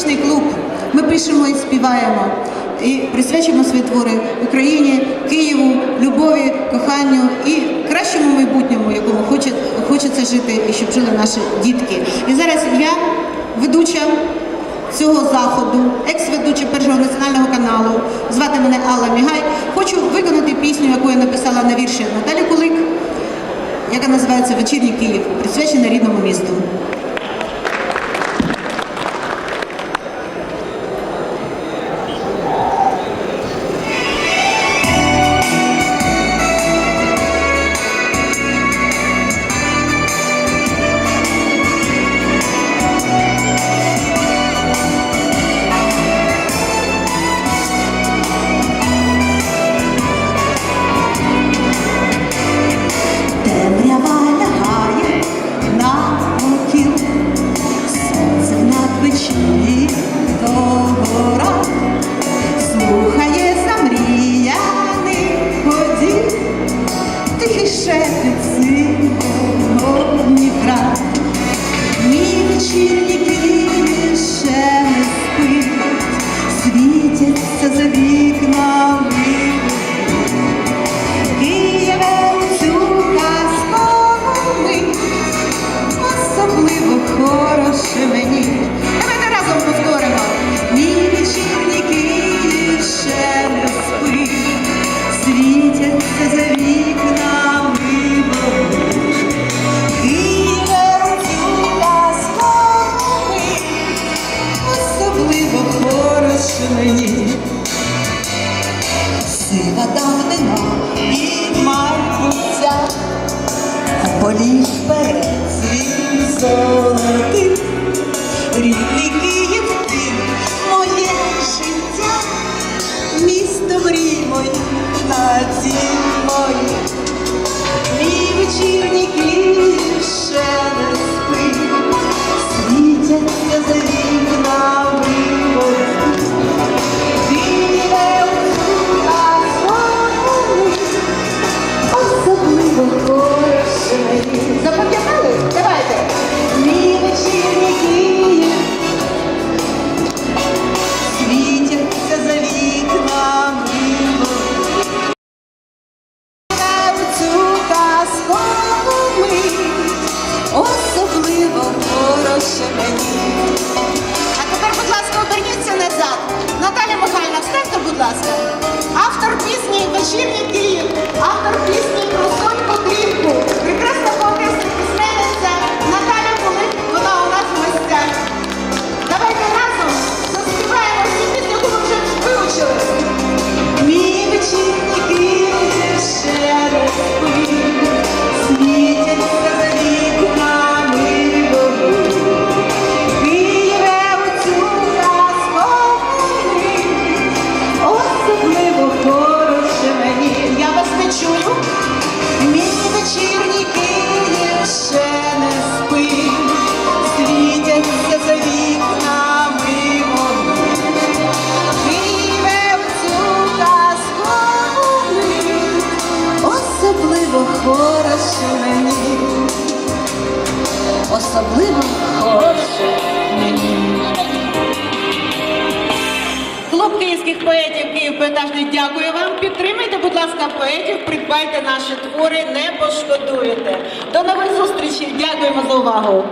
поетичний клуб. Ми пишемо і співаємо. І присвячуємо свої твори Україні, Києву, любові, коханню і кращому майбутньому, якому хоче, хочеться жити і щоб жили наші дітки. І зараз я, ведуча цього заходу, екс-ведуча першого національного каналу, звати мене Алла Мігай. Хочу виконати пісню, яку я написала на вірші Наталі Кулик, яка називається Вечірній Київ, присвячена рідному місту. 起。Сива давнина і а полі вперед свій золотий. Рідний I did. Ласка. Автор пісні Вечірній Київ, особливо хороше мені особливо хороше мені. Клуб київських поетів Київ Поетажний дякує вам. Підтримайте, будь ласка, поетів, придбайте наші твори, не пошкодуєте. До нових зустрічей. Дякуємо за увагу.